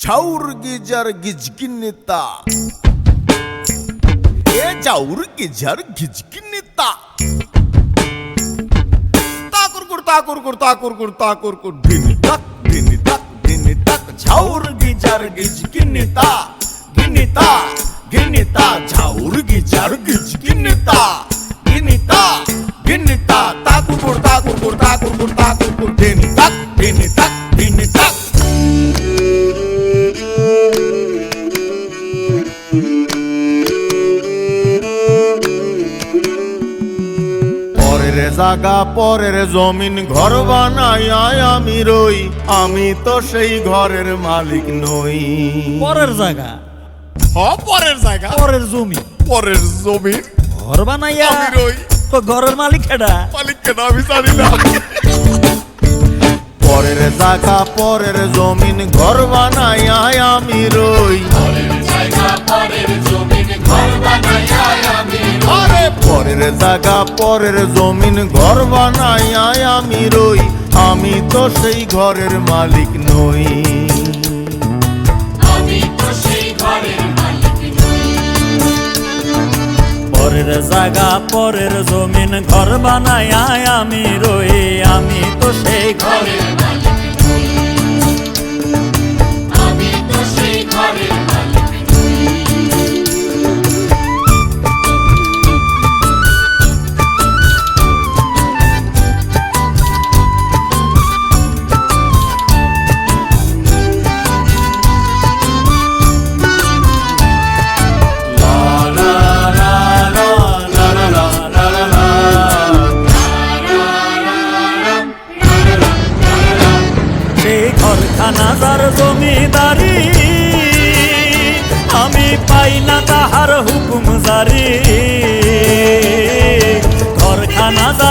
ঝাউর geyser গিজকিনিতা এ ঝাউর geyser গিজকিনিতা তাকুর কুর তাকুর কুর তাকুর কুর তাকুর কুর, ধিনি তাক ধিনি তাক ধিনি তাক ঝাউর গিজার গিজকিনিতা গিনিতা গিনিতা ঝাউর গিজার গিজকিনিতা গিনিতা গিনিতা, তাকুর কুর তাকুর কুর তাকুর কুর, তাকুর জাগা পরের জমিন ঘর বানাই আমি রই আমি তো সেই ঘরের মালিক নই। পরের জায়গা। হ পরের জায়গা। পরের জমি। পরের জমি। ঘর বানাইয়া আমি রই। তো ঘরের মালিক এটা মালিক কেন আমি জানি না। পরের জায়গা পরের জমিন ঘর বানাই আমি রই। আরে পরের জায়গা পরের জমিন ঘর বানাই আমি রই আমি তো সেই ঘরের মালিক নই। পরের জায়গা পরের জমিন ঘর বানাইয়া আমি রই আমি তো সেই ঘরে সেই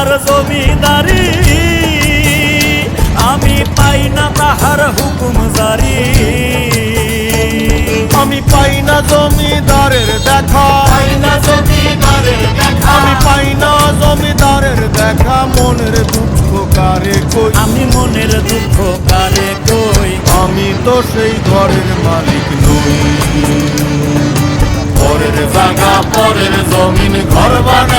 যার জমিদারি আমি পাই না তাহার হুকুম জারি। আমি পাই না জমিদারের দেখা। পাই না জমিদারের দেখা। আমি পাই না জমিদারের দেখা। মনের দুঃখ কারে কই? আমি মনের দুঃখ কারে কই? আমি তো সেই ঘরের মালিক নই। পরের জায়গা পরের জমিন ঘর আমি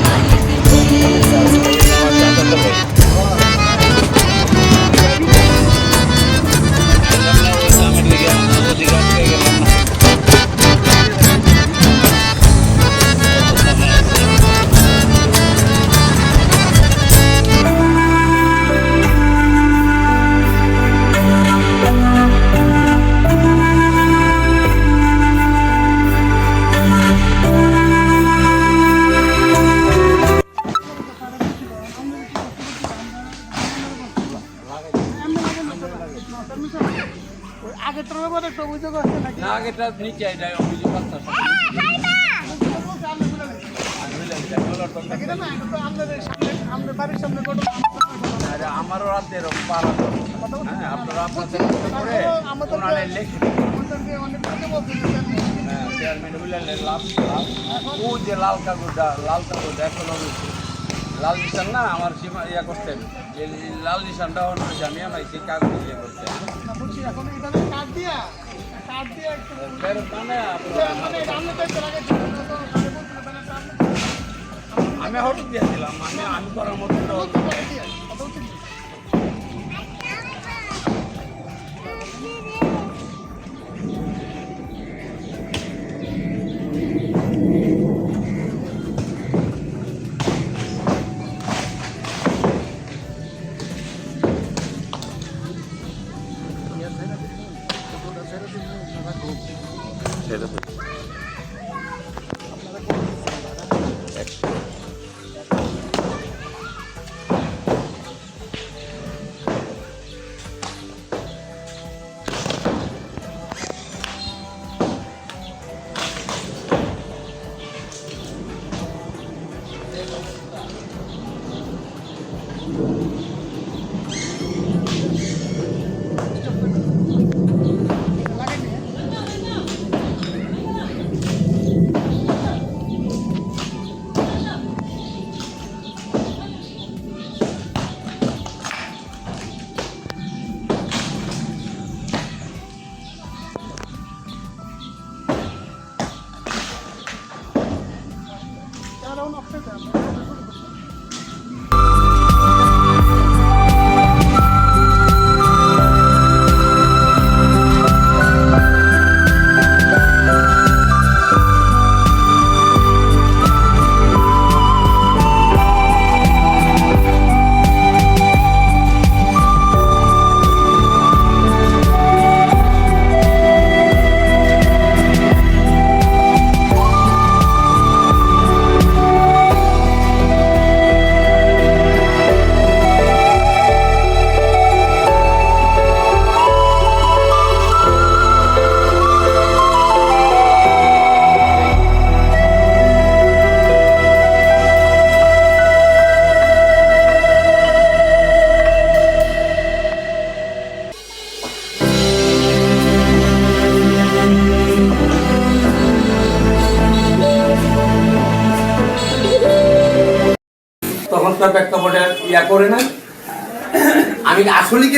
একটা অভিযোগ আছে নাকি? না আগেটা নিচে এটাই অভিযোগ আছে। এটা না এটা তো আমাদের সামনে আমাদের বাড়ির সামনে আমারও রাতে এরকম পালা আপনারা আপনাদের মতো করে ওনারে লিখে। হ্যাঁ চেয়ারম্যান বললেন লাভ লাভ ও যে লাল কাগজটা লাল কাগজটা এখনও লাল নিশান না আমার সীমা ইয়া করতেন এই লাল নিশানটা অন্য আমি আমার সেই কাগজ দিয়ে করতে দিয়া দিয়া? মানে মানে এটা আমরা তো একটু আগে ছিল, তো তো আগে বলছিল, এটা আমরা আমি হঠাৎ দিয়েছিলাম আমি আমি করার মতো দিয়া,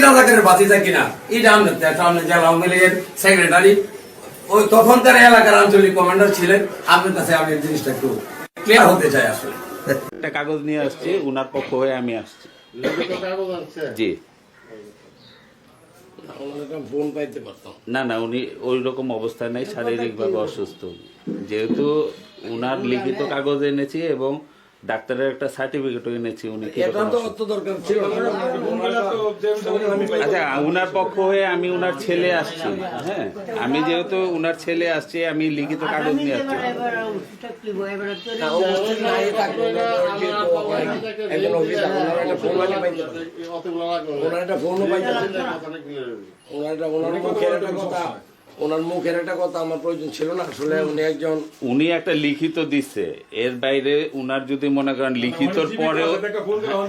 রাজাকারের বাতি থাকি না। এটা সামনে জেলা আওয়ামী লীগের সেক্রেটারি ওই তখন তার এলাকার আঞ্চলিক কমান্ডার ছিলেন। আপনার কাছে আমি জিনিসটা একটু ক্লিয়ার হতে চাই আসলে। একটা কাগজ নিয়ে আসছি উনার পক্ষ হয়ে আমি আসছি। জি। ফোন পাইতে পারতাম। না না উনি ওই রকম অবস্থায় নেই শারীরিকভাবে অসুস্থ। যেহেতু উনার লিখিত কাগজ এনেছি এবং ডাক্তারের একটা সার্টিফিকেটও এনেছি উনি আচ্ছা উনার পক্ষ হয়ে আমি উনার ছেলে আসছি। হ্যাঁ আমি যেহেতু উনার ছেলে আসছি আমি লিখিত কাগজ নিয়ে আসছি। ওনার একটা ফোনও পাইতে ওনার একটা ওনার কথা ওনার মুখের একটা কথা আমার প্রয়োজন ছিল না আসলে উনি একজন উনি একটা লিখিত দিচ্ছে এর বাইরে উনার যদি মনে করেন লিখিতর পরেও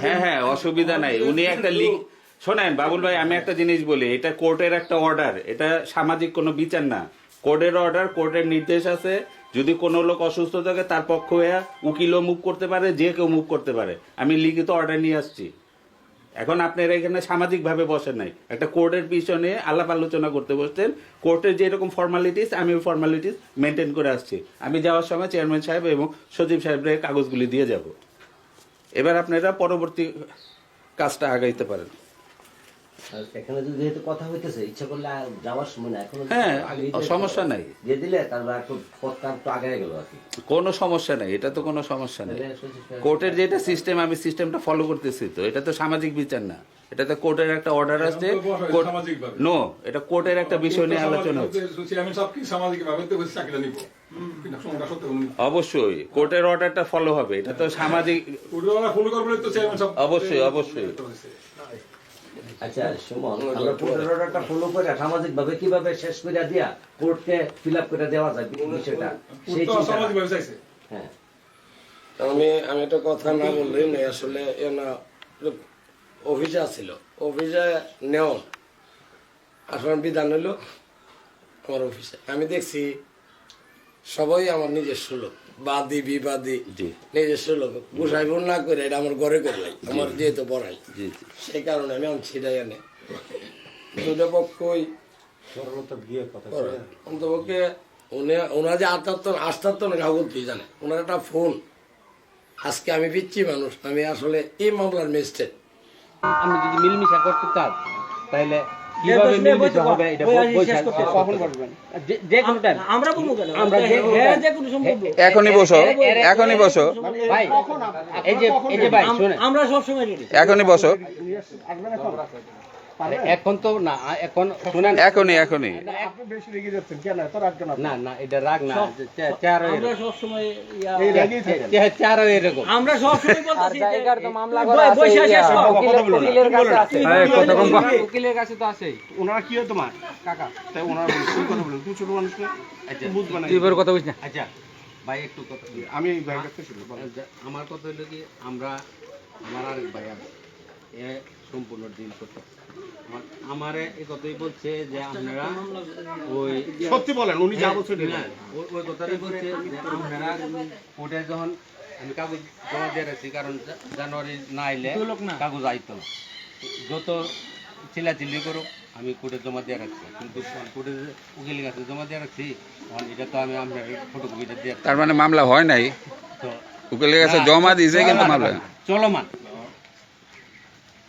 হ্যাঁ হ্যাঁ অসুবিধা নাই। উনি একটা লিখ শোনেন বাবুল ভাই আমি একটা জিনিস বলি এটা কোর্টের একটা অর্ডার এটা সামাজিক কোনো বিচার না। কোর্টের অর্ডার কোর্টের নির্দেশ আছে। যদি কোনো লোক অসুস্থ থাকে তার পক্ষ হয়ে উকিলও মুভ করতে পারে যে কেউ মুভ করতে পারে। আমি লিখিত অর্ডার নিয়ে আসছি। এখন আপনারা এখানে সামাজিকভাবে বসেন নাই। একটা কোর্টের পিছনে আলাপ আলোচনা করতে বসতেন। কোর্টের যেরকম ফর্মালিটিস আমি ওই ফর্মালিটিস মেনটেন করে আসছি। আমি যাওয়ার সময় চেয়ারম্যান সাহেব এবং সচিব সাহেবের কাগজগুলি দিয়ে যাব। এবার আপনারা পরবর্তী কাজটা আগাইতে পারেন। এখানে যদি যেহেতু কথা হইতেছে ইচ্ছা করলে যাওয়ার সময় না এখন হ্যাঁ সমস্যা নাই। দিয়ে দিলে তারপর একটু পথটা একটু আগে গেল আর কি। কোনো সমস্যা নেই এটা তো কোনো সমস্যা নেই। কোর্টের যেটা সিস্টেম আমি সিস্টেমটা ফলো করতেছি তো এটা তো সামাজিক বিচার না। এটা তো কোর্টের একটা অর্ডার আছে নো এটা কোর্টের একটা বিষয় নিয়ে আলোচনা হচ্ছে। অবশ্যই কোর্টের অর্ডারটা ফলো হবে এটা তো সামাজিক অবশ্যই, অবশ্যই। আচ্ছা সুমন অর্ডারটা ফলো করে সামাজিক ভাবে কীভাবে শেষ করে দিয়া কোর্টকে ফিল আপ করে দেওয়া যায় বিষয়টা? সেই সামাজিক ভাবে চাইছে। হ্যাঁ। আমি আমি একটা কথা না বললেই নয় আসলে এ না অফিসে আসছিল অফিসে নেওন আসলে বিধান হইল আমার অফিসে। আমি দেখছি সবাই আমার নিজস্ব লোক। বাদী বিবাদী নিজস্ব লোক। গুসাই বোন না করে এটা আমার ঘরে করলাই আমার যেহেতু পড়াই। সেই কারণে আমি আমি ছিটাই আনে। দুটো পক্ষই অন্তপক্ষে উনি ওনার যে আটাত্তর আটাত্তর কাগজ তুই জানে? ওনার একটা ফোন। আজকে আমি পিচ্ছি মানুষ আমি আসলে এই মামলার ম্যাজিস্ট্রেট। আমি যদি মিলমিশা করতে চান তাহলে কীভাবে মিলমিশা হবে এটা কখন করবেন যে কোনো টাইম আমরা বলব কেন? আমরা যে কোনো সময় এখনই বসো এখনই বসো। ভাই এই যে এই যে ভাই শুনে আমরা সবসময় রেডি এখনই বসো। এখন তো না এখন শুনেন। এখনই এখনই। আপনি বেশি রেগে যাচ্ছেন কেন এত রাগ কেন না না এটা রাগ না আমরা এই রাগেই চেয়ারও এরকম। আমরা সবসময় বলতেছি যে মামলা করা আছে বসে শেষ উকিলের কাছে আছে। উকিলের কাছে তো আছেই। ওনারা কি হয় তোমার? কাকা। তাই ওনারা বলে কথা বলেন তুমি ছোট মানুষ আচ্ছা বুঝবে না তুই এবার কথা বুঝ না। আচ্ছা ভাই একটু কথা আমি কাছে শুনব আমার কথা হলো কি আমরা আমার আরেক ভাই আছে। এ সম্পূর্ণ ডিল করতে। আমার- এই কথাই বলছে যে আপনারা ওই সত্যি বলেন উনি যা বলছেন না, ওই- কথাটাই বলছে যে আপনারা কোর্টে যখন আমি কাগজ জমা দিয়ে রাখছি কারণ জানুয়ারি না আইলে কাগজ আইতো না। যত চিল্লাচিল্লি করুক আমি কোর্টে জমা দিয়ে রাখছি। কিন্তু কোর্টে উকিলের কাছে জমা দিয়ে রাখছি এটা তো আমি আপনার ফটোকপিটা দিয়ে তার মানে মামলা হয় নাই? তো উকিলের কাছে জমা দিয়েছে কিন্তু মামলা চলমান।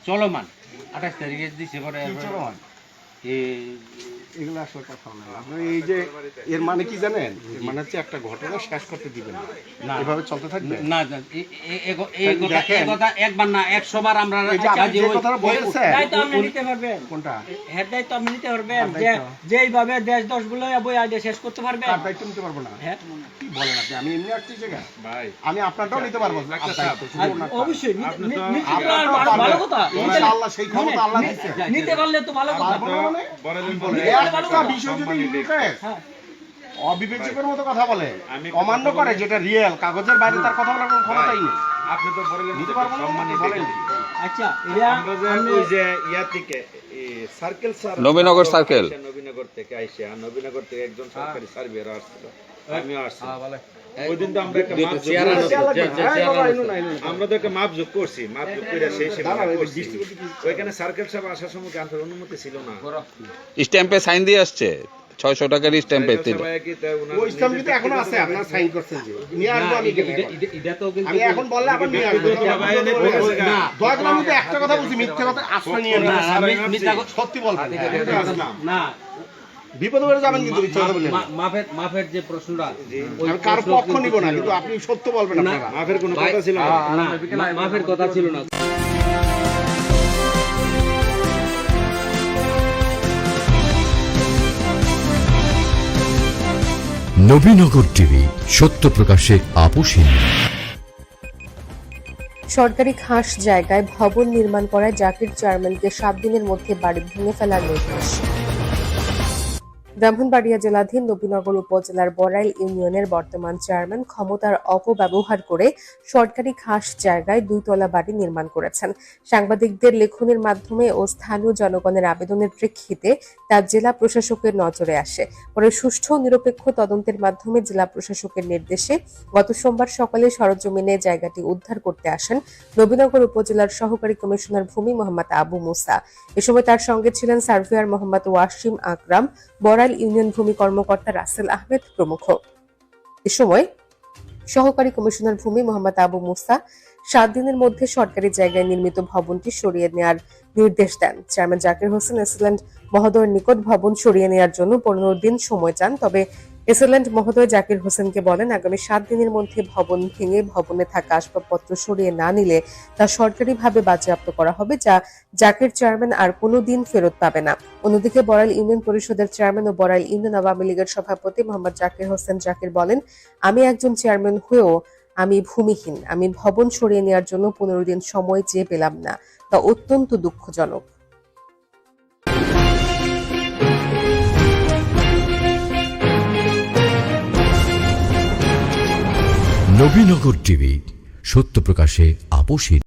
চলমান আঠাশ তারিখে দিছে পরে চলমান? এগুলো আসলে কথা না আপনি এই যে এর মানে কি জানেন? এর মানে হচ্ছে একটা ঘটনা শেষ করতে দিবেন না। না। এভাবে চলতে থাকবে? না না, এই কথা এই কথা একবার না একশো বার আমরা যে আপনি যে ওই- কথাটা বলেছেন দায়িত্ব আপনি নিতে পারবেন। কোনটা? হেড দায়িত্ব আপনি নিতে পারবেন যে? যেইভাবে দেশ দশগুলো বই আগে শেষ করতে পারবেন। তার দায়িত্ব নিতে পারব না? হ্যাঁ। কি বলেন আপনি? আমি এমনি আসছি জায়গা ভাই আমি আপনারটাও নিতে পারব। আপনার। অবশ্যই ভালো- কথা। ইনশাআল্লাহ সেই ক্ষমতা আল্লাহ নি- নিতে পারলে তো ভালো কথা। হ্যাঁ। অবিবেচকের মতো কথা বলে অমান্য করে যেটা রিয়েল কাগজের বাইরে তার কথা বলার কোনো ক্ষমতাই নেই। আপনি তো নিতে পারবেন আচ্ছা এটা আমরা যে আপনি- ওই যে ইয়া থেকে circle sir Nabinagar circle. Nabinagar থেকে আইসে নবীনগর থেকে একজন সরকারি সার্ভেয়ার আসছিল। আমিও আসছি। ওই দিন তো আমরা একটা মাপ যোগ চেয়ার আনো করছি। তো, চেয়ার- চেয়ার- চেয়ার আনো তো। আমরা তো একটা মাপ যোগ করছি মাপ যোগ করে সেই ওইখানে সার্কেল সাহেব আসার সময় গ্রান্তের অনুমতি ছিল না? স্ট্যাম্পে সাইন দিয়ে আসছে। ছয়শো টাকার স্ট্যাম্পে সার্কেল সাহেব কি তা ওনার ওই ইসলাম কিন্তু এখনও আছে আপনার সাইন করছেন যে। নিয়ে আসব আমি এটা তো আমি এখন বললে এখন নিয়ে আসব। ব্যক্তিগতভাবে এনে বলছে, না। দয়া করে আমি তো একটা কথা বলছি মিথ্যে কথা আশ্রয় নিয়ে না, সত্যি বলবেন না বিপদে পড়ে যাবেন কিন্তু মিথ্যে কথা মাফের মাফের যে প্রশ্নটা আমি কার পক্ষ নিব না কিন্তু আপনি সত্য বলবেন আপনারা। মাফের কোনো কথা ছিল না। না, মাফের কথা ছিল না। নবীনগর টিভি সত্য প্রকাশে আপোষহীন সরকারি খাস জায়গায় ভবন নির্মাণ করায় জাকির চেয়ারম্যানকে সাত দিনের মধ্যে বাড়ি ভেঙে ফেলার নির্দেশ। ব্রাহ্মণবাড়িয়া জেলাধীন নবীনগর উপজেলার বড়াইল ইউনিয়নের বর্তমান চেয়ারম্যান ক্ষমতার অপব্যবহার করে সরকারি খাস জায়গায় দুইতলা বাড়ি নির্মাণ করেছেন। সাংবাদিকদের লেখনের মাধ্যমে ও স্থানীয় জনগণের আবেদনের প্রেক্ষিতে তা জেলা প্রশাসকের নজরে আসে। পরে সুষ্ঠু নিরপেক্ষ তদন্তের মাধ্যমে জেলা প্রশাসকের নির্দেশে গত সোমবার সকালে সরজমিনে জায়গাটি উদ্ধার করতে আসেন নবীনগর উপজেলার সহকারী কমিশনার ভূমি মোহাম্মদ আবু মুসা। এ সময় তার সঙ্গে ছিলেন সার্ভেয়ার মোহাম্মদ ওয়াসিম আকরাম, বড়াইল ইউনিয়ন ভূমি কর্মকর্তা রাসেল আহমেদ প্রমুখ। এ সময় সহকারী কমিশনার ভূমি মোহাম্মদ আবু মুসা সাত দিনের মধ্যে সরকারি জায়গায় নির্মিত ভবনটি সরিয়ে নেওয়ার নির্দেশ দেন। Chairman Zakir Hossain AC land মহোদয়ের নিকট ভবন সরিয়ে নেওয়ার জন্য পনেরো দিন সময় চান, তবে এসিল্যান্ড মহোদয় জাকির হোসেনকে বলেন, আগামী সাত দিনের মধ্যে ভবন ভেঙে ভবনে থাকা আসবাবপত্র সরিয়ে না নিলে তা সরকারিভাবে বাজেয়াপ্ত করা হবে, যা জাকির চেয়ারম্যান আর কোনো দিন ফেরত পাবে না। অন্যদিকে বড়াইল ইউনিয়ন পরিষদের চেয়ারম্যান ও বড়াইল ইউনিয়ন আওয়ামী লীগের সভাপতি মোহাম্মদ জাকির হোসেন জাকির বলেন, আমি একজন চেয়ারম্যান হয়েও আমি ভূমিহীন। আমি ভবন সরিয়ে নেওয়ার জন্য পনেরো দিন সময় চেয়ে পেলাম না। তা অত্যন্ত দুঃখজনক। নবীনগর টিভি সত্য প্রকাশে আপোষহীন